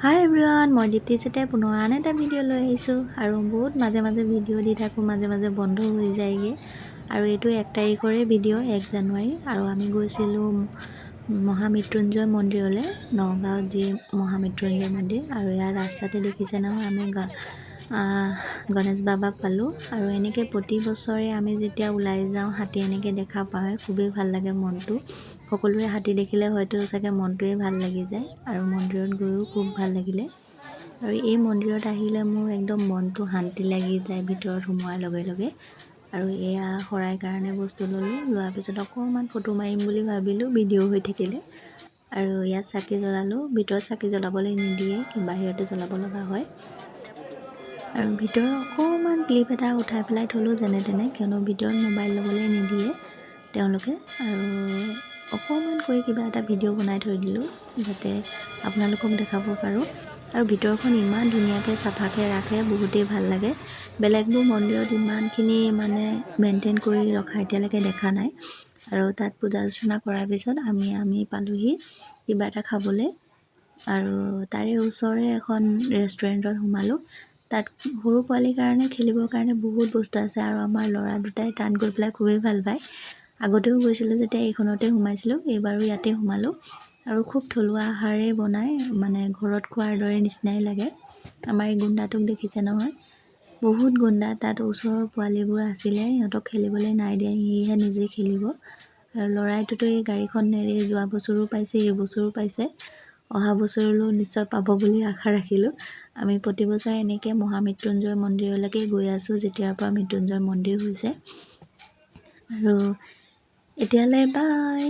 হাই everyone মই দীপ্তি চেতিয়াই পুনৰ আন এটা ভিডিঅ' লৈ আহিছোঁ আৰু বহুত মাজে মাজে ভিডিঅ' দি থাকোঁ, মাজে মাজে বন্ধ হৈ যায়গৈ। আৰু এইটো এক তাৰিখৰে ভিডিঅ' এক জানুৱাৰী আৰু আমি গৈছিলোঁ মহামৃত্যুঞ্জয় মন্দিৰলৈ, নগাঁৱত যি মহামৃত্যুঞ্জয় মন্দিৰ আৰু ইয়াৰ ৰাস্তাতে দেখিছে নহয় আমি গণেশ বাবাক পালোঁ আৰু এনেকৈ প্ৰতি বছৰে আমি যেতিয়া ওলাই যাওঁ হাতী এনেকৈ দেখা পাওঁ খুবেই ভাল লাগে মনটো। সকলোৰে হাতী দেখিলে হয়তো চাগে মনটোৱে ভাল লাগি যায় আৰু মন্দিৰত গৈও খুব ভাল লাগিলে। আৰু এই মন্দিৰত আহিলে মোৰ একদম মনটো শান্তি লাগি যায় ভিতৰত সোমোৱাৰ লগে লগে। আৰু এয়া শৰাই কাৰণে বস্তু ল'লোঁ লোৱাৰ পিছত অকণমান ফটো মাৰিম বুলি ভাবিলোঁ ভিডিঅ' হৈ থাকিলে। আৰু ইয়াত চাকি জ্বলালোঁ ভিতৰত চাকি জ্বলাবলৈ নিদিয়ে বাহিৰতে জ্বলাব লগা হয়। আৰু ভিতৰৰ অকণমান ক্লিপ এটা উঠাই পেলাই থ'লোঁ যেনে তেনে কিয়নো ভিতৰত মোবাইল ল'বলৈ নিদিয়ে তেওঁলোকে। আৰু অকণমান কৰি কিবা এটা ভিডিঅ' বনাই থৈ দিলোঁ যাতে আপোনালোকক দেখাব পাৰোঁ। আৰু ভিতৰখন ইমান ধুনীয়াকৈ চাফাকৈ ৰাখে বহুতেই ভাল লাগে। বেলেগবোৰ মন্দিৰত ইমানখিনি মানে মেইনটেইন কৰি ৰখা এতিয়ালৈকে দেখা নাই। আৰু তাত পূজা অৰ্চনা কৰাৰ পিছত আমি আমি পালোঁহি কিবা এটা খাবলৈ। আৰু তাৰে ওচৰৰে এখন ৰেষ্টুৰেণ্টত সোমালোঁ। তাত সৰু পোৱালীৰ কাৰণে খেলিবৰ কাৰণে বহুত বস্তু আছে আৰু আমাৰ ল'ৰা দুটাই তাত গৈ পেলাই খুবেই ভাল পায়। আগতেও গৈছিলোঁ যেতিয়া এইখনতে সোমাইছিলোঁ এইবাৰো ইয়াতে সোমালোঁ আৰু খুব থলুৱা আহাৰেই বনায় মানে ঘৰত খোৱাৰ দৰে নিচিনাই লাগে। আমাৰ এই গুণ্ডাটোক দেখিছে নহয়। বহুত গুণ্ডা তাত ওচৰৰ পোৱালিবোৰ আছিলে সিহঁতক খেলিবলৈ নাই দিয়া সিহে নিজে খেলিব। আৰু ল'ৰাইটোতো এই গাড়ীখন নেৰি যোৱা বছৰো পাইছে এই বছৰো পাইছে। অহা বছৰলৈও নিশ্চয় পাব বুলি আশা ৰাখিলোঁ। আমি প্ৰতি বছৰে এনেকৈ মহামৃত্যুঞ্জয় মন্দিৰলৈকে গৈ আছোঁ, যেতিয়াৰ পৰা মৃত্যুঞ্জয় মন্দিৰ হৈছে। আৰু এতিয়ালৈ বাই